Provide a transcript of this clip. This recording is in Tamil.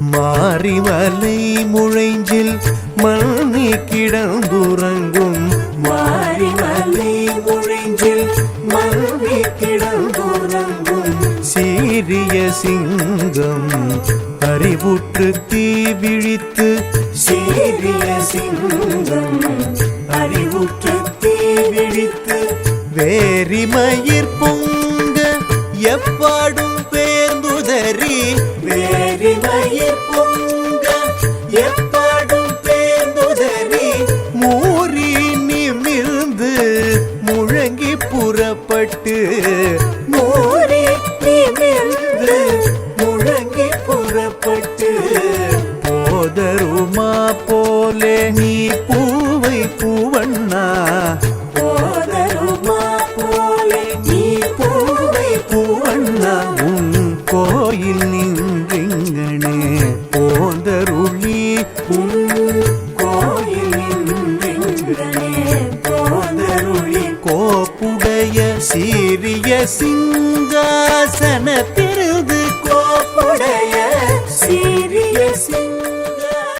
மாரிமலை முழைஞ்சில் மண்ணி கிடந்துறங்கும். மாரிமலை முழிஞ்சில் மல்வி கிடந்துறங்கும். சீரிய சிங்கம் அறிவுற்று தீ விழித்து சீரிய சிங்கம் அறிவுற்று தீ விழித்து வேரிமயிர் பொங்க எப்பாடும் பேர்ந்துதறி வேரி மயிர் பொங்க எப்பாடும் பேர்ந்துதறி மூறி நிமிர்ந்து முழங்கி புறப்பட்டு மூடி நிமிர்ந்து முழங்கி புறப்பட்டு போதருமா போலே நீ பூவை பூவண்ணா போதருமா போலே நீ பூவை பூவண்ணா உன் கோயில் நின்றிங்கனே போந்தருளி கோப்புடைய சீரிய சிங்காசன பெருது கோப்புடைய சீரிய சிங்க